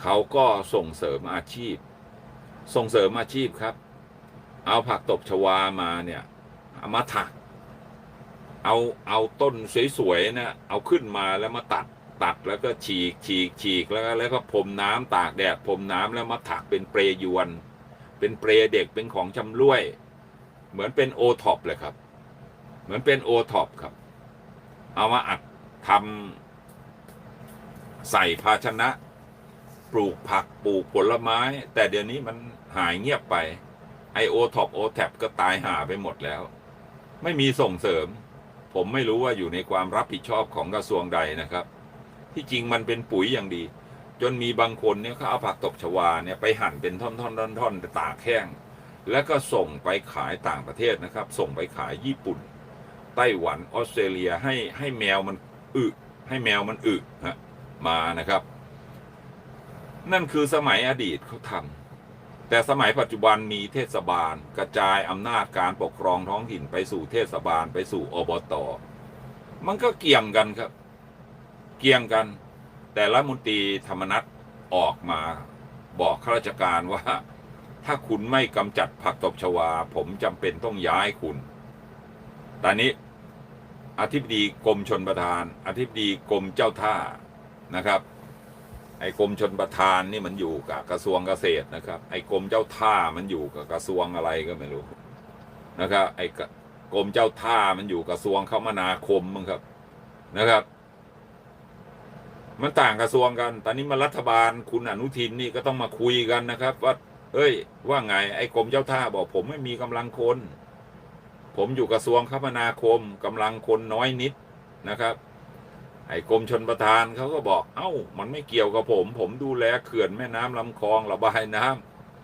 เขาก็ส่งเสริมอาชีพ ส่งเสริมอาชีพครับ เอาผักตบชวามาเนี่ยามาถัก เอาเอาต้นสวยๆนะเอาขึ้นมาแล้วมาตัดตัดแล้วก็ฉีกฉีกฉีกแล้วก็แล้วก็พรมน้ำตากแดดพรมน้ำแล้วมาถักเป็นเปรยวน เป็นเปรยเด็กเป็นของชำร่วย เหมือนเป็นโอท็อปเลยครับ เหมือนเป็นโอท็อปครับ เอามาอัดทำใส่ภาชนะ ปลูกผักปลูกผลไม้ แต่เดี๋ยวนี้มันหายเงียบไปไอโอท็อปโอแทบก็ตายหาไปหมดแล้ว ไม่มีส่งเสริม ผมไม่รู้ว่าอยู่ในความรับผิดชอบของกระทรวงใดนะครับ ที่จริงมันเป็นปุ๋ยอย่างดี จนมีบางคนเนี่ยเขาเอาผักตบชวาเนี่ยไปหั่นเป็นท่อนๆท่อนๆตากแห้งแล้วก็ส่งไปขายต่างประเทศนะครับ ส่งไปขายญี่ปุ่น ไต้หวันออสเตรเลียให้ให้แมวมันอึให้แมวมันอึฮะมานะครับ นั่นคือสมัยอดีตเขาทำแต่สมัยปัจจุบันมีเทศบาล กระจายอำนาจการปกครองท้องถิ่นไปสู่เทศบาลไปสู่อบตมันก็เกี่ยงกันครับ เกี่ยงกัน แต่ละมนตรีธรรมนัตออกมาบอกข้าราชการว่า ถ้าคุณไม่กำจัดผักตบชวา ผมจำเป็นต้องย้ายคุณ ตอนนี้อธิบดีกรมชนประทาน อธิบดีกรมเจ้าท่านะครับ ไอ้กรมชนประทานนี่มันอยู่กับกระทรวงเกษตรนะครับ ไอ้กรมเจ้าท่ามันอยู่กับกระทรวงอะไรก็ไม่รู้นะครับ ไอ้กรมเจ้าท่ามันอยู่กระทรวงคมนาคมมั้งครับนะครับ มันต่างกระทรวงกัน ตอนนี้มารัฐบาลคุณอนุทินนี่ก็ต้องมาคุยกันนะครับ ว่าเอ้ย ว่าไง ไอ้กรมเจ้าท่าบอกผมไม่มีกำลังคน ผมอยู่กระทรวงคมนาคมกำลังคนน้อยนิดนะครับ ไอ้กรมชนประทานเขาก็บอก เอ้า มันไม่เกี่ยวกับผม ผมดูแลเขื่อนแม่น้ำลำคลองระบายน้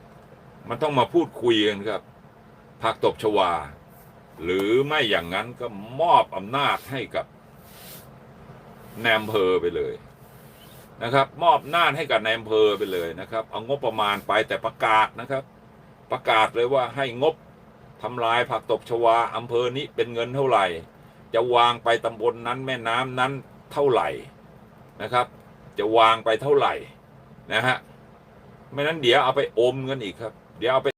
ำมันต้องมาพูดคุยกันครับผักตบชวา หรือไม่อย่างนั้นก็มอบอำนาจให้กับแนมเพอไปเลยนะครับ มอบหน้าจให้กับแนมเพอไปเลยนะครับ เอางบประมาณไปแต่ประกาศนะครับ ประกาศเลยว่าให้งบทำลายผักตบชวาอำเภอนี้เป็นเงินเท่าไหร่ จะวางไปตำบลนนั้นแม่น้ำนั้น เท่าไหร่นะครับ จะวางไปเท่าไหร่นะฮะไม่นั้นเดี๋ยวเอาไปอมกันอีกครับ เดี๋ยวเอาไป